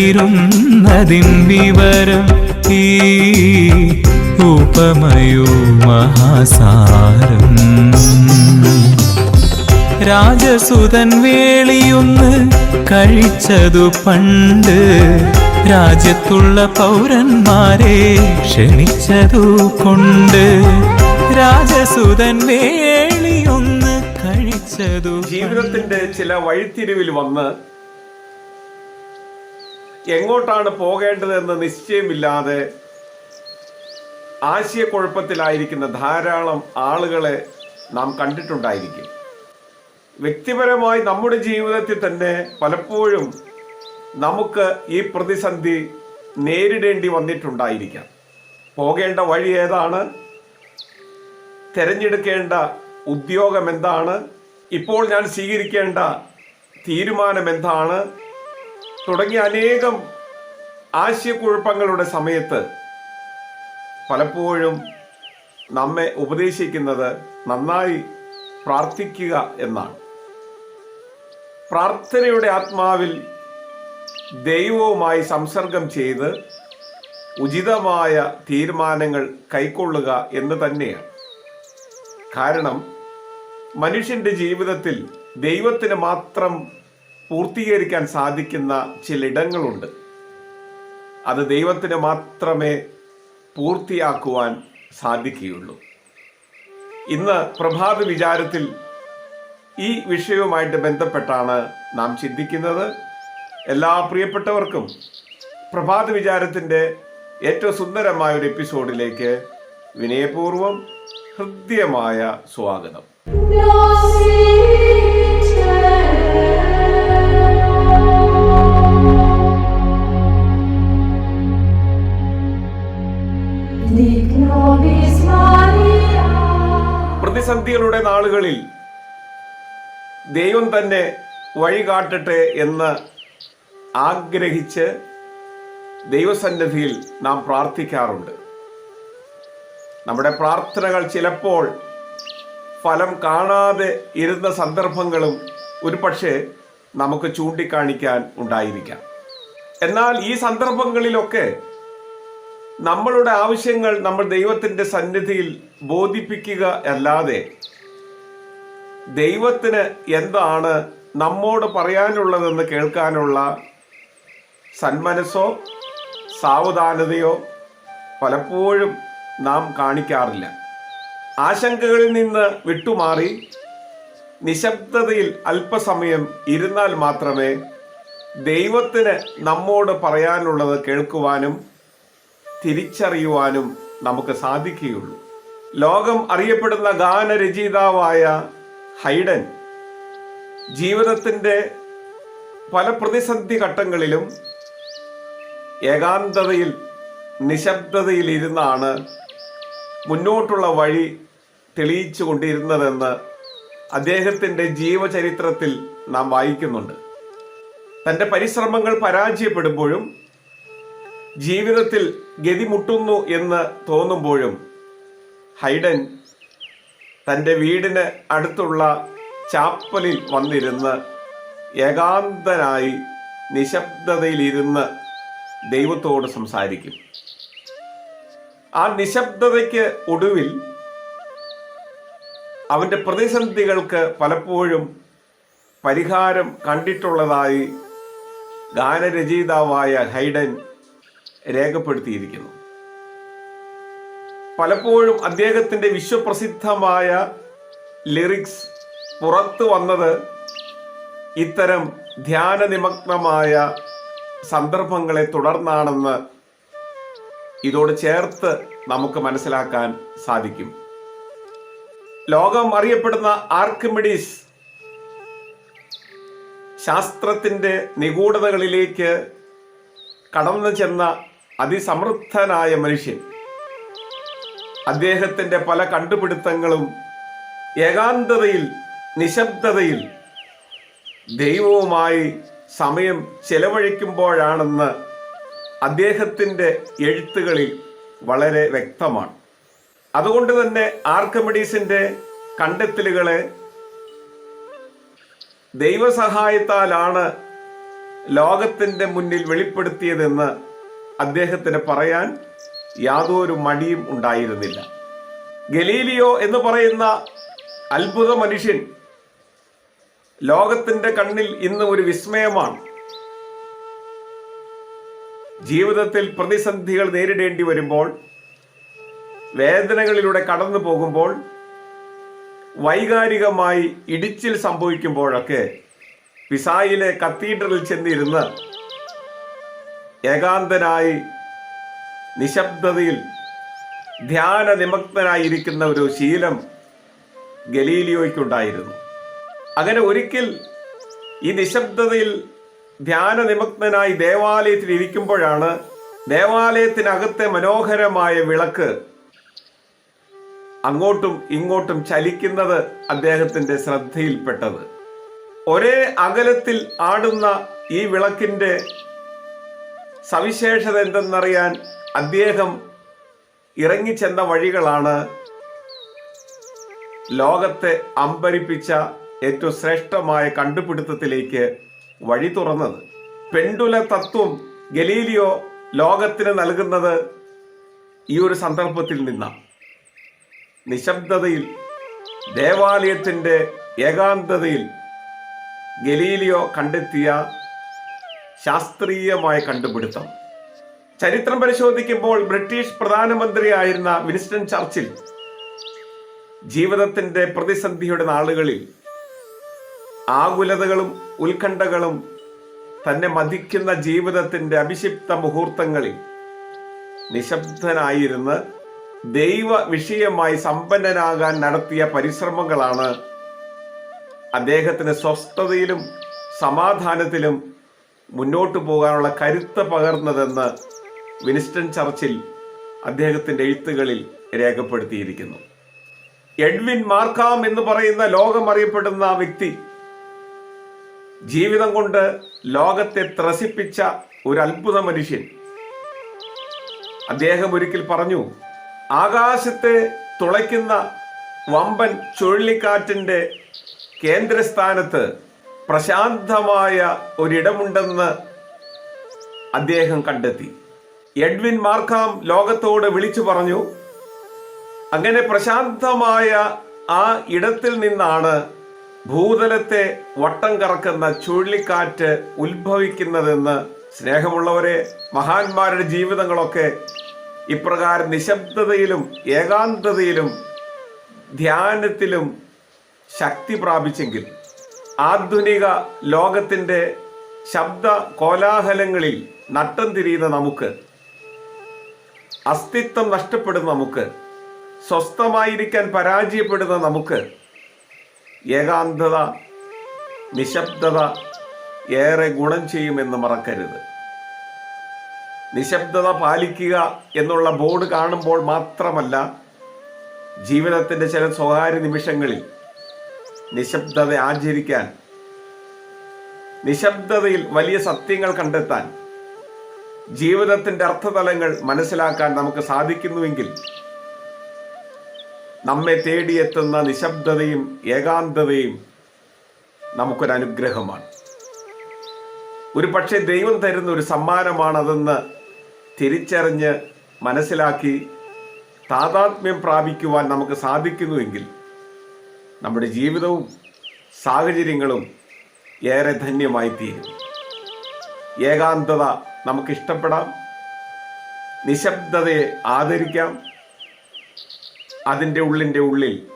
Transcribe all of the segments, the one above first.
ആത്മജവിരുന്നതിൻ വിവരം ഈ ഉപമയോ മഹാസാരം. രാജസുതൻ വേളിയൊന്ന് കഴിച്ചതു പണ്ട് രാജ്യത്തുള്ള പൗരന്മാരെ ക്ഷണിച്ചതു കൊണ്ട് രാജസുതൻ വേളിയൊന്ന് കഴിച്ചതു ജീവിതത്തിന്റെ ചില വഴിത്തിരിവിൽ വന്ന് എങ്ങോട്ടാണ് പോകേണ്ടതെന്ന് നിശ്ചയമില്ലാതെ ആശയക്കുഴപ്പത്തിലായിരിക്കുന്ന ധാരാളം ആളുകളെ നാം കണ്ടിട്ടുണ്ടായിരിക്കും. വ്യക്തിപരമായി നമ്മുടെ ജീവിതത്തിൽ തന്നെ പലപ്പോഴും നമുക്ക് ഈ പ്രതിസന്ധി നേരിടേണ്ടി വന്നിട്ടുണ്ടായിരിക്കാം. പോകേണ്ട വഴി ഏതാണ്? തിരഞ്ഞെടുക്കേണ്ട ഉദ്യോഗം എന്താണ്? ഇപ്പോൾ ഞാൻ സ്വീകരിക്കേണ്ട തീരുമാനം എന്താണ്? തുടങ്ങിയ അനേകം ആശയക്കുഴപ്പങ്ങളുടെ സമയത്ത് പലപ്പോഴും നമ്മെ ഉപദേശിക്കുന്നത് നന്നായി പ്രാർത്ഥിക്കുക എന്നാണ്. പ്രാർത്ഥനയുടെ ആത്മാവിൽ ദൈവവുമായി സംസർഗം ചെയ്ത് ഉചിതമായ തീരുമാനങ്ങൾ കൈക്കൊള്ളുക എന്ന് തന്നെയാണ്. കാരണം മനുഷ്യന്റെ ജീവിതത്തിൽ ദൈവത്തിന് മാത്രം പൂർത്തീകരിക്കാൻ സാധിക്കുന്ന ചിലയിടങ്ങളുണ്ട്. അത് ദൈവത്തിന് മാത്രമേ പൂർത്തിയാക്കുവാൻ സാധിക്കുകയുള്ളൂ. ഇന്ന് പ്രഭാത വിചാരത്തിൽ ഈ വിഷയവുമായിട്ട് ബന്ധപ്പെട്ടാണ് നാം ചിന്തിക്കുന്നത്. എല്ലാ പ്രിയപ്പെട്ടവർക്കും പ്രഭാത വിചാരത്തിന്റെ ഏറ്റവും സുന്ദരമായ ഒരു എപ്പിസോഡിലേക്ക് വിനയപൂർവം ഹൃദ്യമായ സ്വാഗതം. പ്രതിസന്ധികളുടെ നാളുകളിൽ ദൈവം തന്നെ വഴി കാട്ടട്ടെ എന്ന് ആഗ്രഹിച്ച് ദൈവസന്നിധിയിൽ നാം പ്രാർത്ഥിക്കാറുണ്ട്. നമ്മുടെ പ്രാർത്ഥനകൾ ചിലപ്പോൾ ഫലം കാണാതെ ഇരുന്ന സന്ദർഭങ്ങളും ഒരു പക്ഷേ നമുക്ക് ചൂണ്ടിക്കാണിക്കാൻ ഉണ്ടായിരിക്കാം. എന്നാൽ ഈ സന്ദർഭങ്ങളിലൊക്കെ നമ്മളുടെ ആവശ്യങ്ങൾ നമ്മൾ ദൈവത്തിന്റെ സന്നിധിയിൽ ബോധിപ്പിക്കുക അല്ലാതെ ദൈവത്തിന് എന്താണ് നമ്മോട് പറയാനുള്ളതെന്ന് കേൾക്കാനുള്ള സന്മനസ്സോ സാവധാനതയോ പലപ്പോഴും നാം കാണിക്കാറില്ല. ആശങ്കകളിൽ നിന്ന് വിട്ടുമാറി നിശബ്ദതയിൽ അല്പസമയം ഇരുന്നാൽ മാത്രമേ ദൈവത്തിന് നമ്മോട് പറയാനുള്ളത് കേൾക്കുവാനും തിരിച്ചറിയുവാനും നമുക്ക് സാധിക്കുകയുള്ളൂ. ലോകം അറിയപ്പെടുന്ന ഗാനരചയിതാവായ ഹൈഡൻ ജീവിതത്തിന്റെ പല പ്രതിസന്ധി ഘട്ടങ്ങളിലും ഏകാന്തതയിൽ നിശബ്ദതയിൽ ഇരുന്നാണ് മുന്നോട്ടുള്ള വഴി തെളിയിച്ചു കൊണ്ടിരുന്നതെന്ന് അദ്ദേഹത്തിന്റെ ജീവചരിത്രത്തിൽ നാം വായിക്കുന്നുണ്ട്. തന്റെ പരിശ്രമങ്ങൾ പരാജയപ്പെടുമ്പോഴും ജീവിതത്തിൽ ഗതിമുട്ടുന്നു എന്ന് തോന്നുമ്പോഴും ഹൈഡൻ തന്റെ വീടിന് അടുത്തുള്ള ചാപ്പലിൽ വന്നിരുന്ന് ഏകാന്തനായി നിശബ്ദതയിലിരുന്ന് ദൈവത്തോട് സംസാരിക്കും. ആ നിശബ്ദതയ്ക്ക് ഒടുവിൽ അവന്റെ പ്രതിസന്ധികൾക്ക് പലപ്പോഴും പരിഹാരം കണ്ടിട്ടുള്ളതായി ഗാനരചയിതാവായ ഹൈഡൻ രേഖപ്പെടുത്തിയിരിക്കുന്നു. പലപ്പോഴും അദ്ദേഹത്തിന്റെ വിശ്വപ്രസിദ്ധമായ ലിറിക്സ് പുറത്തു വന്നത് ഇത്തരം ധ്യാനനിമഗ്നമായ സന്ദർഭങ്ങളെ തുടർന്നാണെന്ന് ഇതോട് ചേർത്ത് നമുക്ക് മനസ്സിലാക്കാൻ സാധിക്കും. ലോകം അറിയപ്പെടുന്ന ആർക്കിമിഡീസ് ശാസ്ത്രത്തിന്റെ നിഗൂഢതകളിലേക്ക് കടന്നു ചെന്ന അതിസമൃദ്ധനായ മനുഷ്യൻ അദ്ദേഹത്തിന്റെ പല കണ്ടുപിടുത്തങ്ങളും ഏകാന്തതയിൽ നിശബ്ദതയിൽ ദൈവവുമായി സമയം ചെലവഴിക്കുമ്പോഴാണെന്ന് അദ്ദേഹത്തിന്റെ എഴുത്തുകളിൽ വളരെ വ്യക്തമാണ്. അതുകൊണ്ട് തന്നെ ആർക്കമിഡീസിന്റെ കണ്ടെത്തലുകളെ ദൈവസഹായത്താലാണ് ലോകത്തിന്റെ മുന്നിൽ വെളിപ്പെടുത്തിയതെന്ന് അദ്ദേഹത്തിന് പറയാൻ യാതൊരു മടിയും ഉണ്ടായിരുന്നില്ല. ഗലീലിയോ എന്ന് പറയുന്ന അത്ഭുത മനുഷ്യൻ ലോകത്തിന്റെ കണ്ണിൽ ഇന്ന് ഒരു വിസ്മയമാണ്. ജീവിതത്തിൽ പ്രതിസന്ധികൾ നേരിടേണ്ടി വരുമ്പോൾ വേദനകളിലൂടെ കടന്നു പോകുമ്പോൾ വൈകാരികമായി ഇടിച്ചിൽ സംഭവിക്കുമ്പോഴൊക്കെ പിസായിലെ കത്തീഡ്രലിൽ ചെന്നിരുന്ന് ഏകാന്തനായി നിശബ്ദതയിൽ ധ്യാന നിമഗ്നനായിരിക്കുന്ന ഒരു ശീലം ഗലീലിയോയ്ക്കുണ്ടായിരുന്നു. അങ്ങനെ ഒരിക്കൽ ഈ നിശബ്ദതയിൽ ധ്യാന നിമഗ്നനായി ദേവാലയത്തിൽ ഇരിക്കുമ്പോഴാണ് ദേവാലയത്തിനകത്തെ മനോഹരമായ വിളക്ക് അങ്ങോട്ടും ഇങ്ങോട്ടും ചലിക്കുന്നത് അദ്ദേഹത്തിന്റെ ശ്രദ്ധയിൽപ്പെട്ടത്. ഒരേ അകലത്തിൽ ആടുന്ന ഈ വിളക്കിന്റെ സവിശേഷത എന്തെന്നറിയാൻ അദ്ദേഹം ഇറങ്ങിച്ചെന്ന വഴികളാണ് ലോകത്തെ അമ്പരിപ്പിച്ച ഏറ്റവും ശ്രേഷ്ഠമായ കണ്ടുപിടുത്തത്തിലേക്ക് വഴി തുറന്നത്. പെണ്ടുല തത്വം ഗലീലിയോ ലോകത്തിന് നൽകുന്നത് ഈ ഒരു സന്ദർഭത്തിൽ നിന്നാണ്. നിശബ്ദതയിൽ ദേവാലയത്തിന്റെ ഏകാന്തതയിൽ ഗലീലിയോ കണ്ടെത്തിയ ശാസ്ത്രീയമായ കണ്ടുപിടുത്തം. ചരിത്രം പരിശോധിക്കുമ്പോൾ ബ്രിട്ടീഷ് പ്രധാനമന്ത്രിയായിരുന്ന വിൻസ്റ്റൺ ചർച്ചിൽ ജീവിതത്തിന്റെ പ്രതിസന്ധിയുടെ നാളുകളിൽ ആകുലതകളും ഉത്കണ്ഠകളും തന്നെ മതിക്കുന്ന ജീവിതത്തിന്റെ അഭിഷിപ്ത മുഹൂർത്തങ്ങളിൽ നിശബ്ദനായിരുന്ന് ദൈവ വിഷയമായി സമ്പന്നനാകാൻ നടത്തിയ പരിശ്രമങ്ങളാണ് അദ്ദേഹത്തിന് സ്വസ്ഥതയിലും സമാധാനത്തിലും മുന്നോട്ടു പോകാനുള്ള കരുത്ത് പകർന്നതെന്ന് വിൻസ്റ്റൺ ചർച്ചിൽ അദ്ദേഹത്തിന്റെ എഴുത്തുകളിൽ രേഖപ്പെടുത്തിയിരിക്കുന്നു. എഡ്വിൻ മാർക്കാം എന്ന് പറയുന്ന ലോകമറിയപ്പെടുന്ന വ്യക്തി ജീവിതം കൊണ്ട് ലോകത്തെ ത്രസിപ്പിച്ച ഒരു അത്ഭുത മനുഷ്യൻ. അദ്ദേഹം ഒരിക്കൽ പറഞ്ഞു ആകാശത്തെ തുളയ്ക്കുന്ന വമ്പൻ ചുഴലിക്കാറ്റിന്റെ കേന്ദ്രസ്ഥാനത്ത് പ്രശാന്തമായ ഒരിടമുണ്ടെന്ന് അദ്ദേഹം കണ്ടെത്തി. എഡ്വിൻ മാർക്കാം ലോകത്തോട് വിളിച്ചു പറഞ്ഞു അങ്ങനെ പ്രശാന്തമായ ആ ഇടത്തിൽ നിന്നാണ് ഭൂതലത്തെ വട്ടം കറക്കുന്ന ചുഴലിക്കാറ്റ് ഉത്ഭവിക്കുന്നതെന്ന് സ്നേഹമുള്ളവരെ മഹാന്മാരുടെ ജീവിതങ്ങളൊക്കെ ഇപ്രകാരം നിശബ്ദതയിലും ഏകാന്തതയിലും ധ്യാനത്തിലും ശക്തി പ്രാപിച്ചെങ്കിൽ ആധുനിക ലോകത്തിന്റെ ശബ്ദ കോലാഹലങ്ങളിൽ നട്ടം തിരിയുന്ന നമുക്ക് അസ്തിത്വം നഷ്ടപ്പെടുന്ന നമുക്ക് സ്വസ്ഥമായിരിക്കാൻ പരാജയപ്പെടുന്ന നമുക്ക് ഏകാന്തത നിശബ്ദത ഏറെ ഗുണം ചെയ്യുമെന്ന് മറക്കരുത്. നിശബ്ദത പാലിക്കുക എന്നുള്ള ബോർഡ് കാണുമ്പോൾ മാത്രമല്ല ജീവിതത്തിന്റെ ചില സ്വകാര്യ നിമിഷങ്ങളിൽ നിശബ്ദത ആചരിക്കാൻ നിശബ്ദതയിൽ വലിയ സത്യങ്ങൾ കണ്ടെത്താൻ ജീവിതത്തിന്റെ അർത്ഥതലങ്ങൾ മനസ്സിലാക്കാൻ നമുക്ക് സാധിക്കുന്നുവെങ്കിൽ നമ്മെ തേടിയെത്തുന്ന നിശബ്ദതയും ഏകാന്തതയും നമുക്കൊരു അനുഗ്രഹമാണ് ഒരു പക്ഷേ ദൈവം തരുന്ന ഒരു സമ്മാനമാണതെന്ന് തിരിച്ചറിഞ്ഞ് മനസ്സിലാക്കി താതാത്മ്യം പ്രാപിക്കുവാൻ നമുക്ക് സാധിക്കുന്നുവെങ്കിൽ നമ്മുടെ ജീവിതവും സാഹചര്യങ്ങളും ഏറെ ധന്യമായി തീരും. ഏകാന്തത നമുക്കിഷ്ടപ്പെടാം. നിശബ്ദതയെ ആദരിക്കാം. അതിന്റെ ഉള്ളിന്റെ ഉള്ളിൽ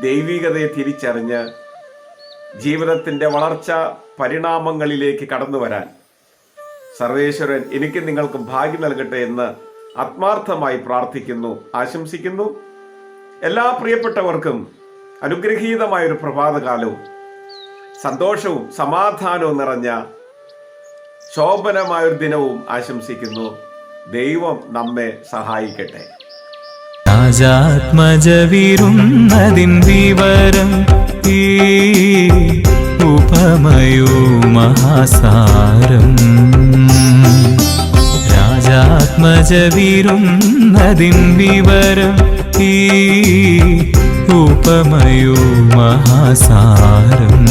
ദൈവികതയെ തിരിച്ചറിഞ്ഞ് ജീവിതത്തിന്റെ വളർച്ച പരിണാമങ്ങളിലേക്ക് കടന്നു വരാൻ സർവേശ്വരൻ എനിക്ക് നിങ്ങൾക്ക് ഭാഗ്യം നൽകട്ടെ എന്ന് ആത്മാർത്ഥമായി പ്രാർത്ഥിക്കുന്നു ആശംസിക്കുന്നു. എല്ലാ പ്രിയപ്പെട്ടവർക്കും അനുഗ്രഹീതമായൊരു പ്രഭാതകാലവും സന്തോഷവും സമാധാനവും നിറഞ്ഞ ശോഭനമായൊരു ദിനവും ആശംസിക്കുന്നു. ദൈവം നമ്മെ സഹായിക്കട്ടെ. രാജാത്മജവിരുന്നതിൻ വിവരം ഈ ഉപമയോ മഹാസാരം. രാജാത്മജവിരുന്നതിൻ വിവരം ഈ ഉപമയോ മഹാസാരം.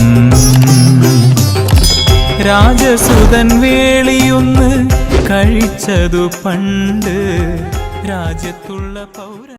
രാജസുതൻ വേളിയൊന്ന് കഴിച്ചതു പണ്ട് രാജ്യത്തുള്ള പൗര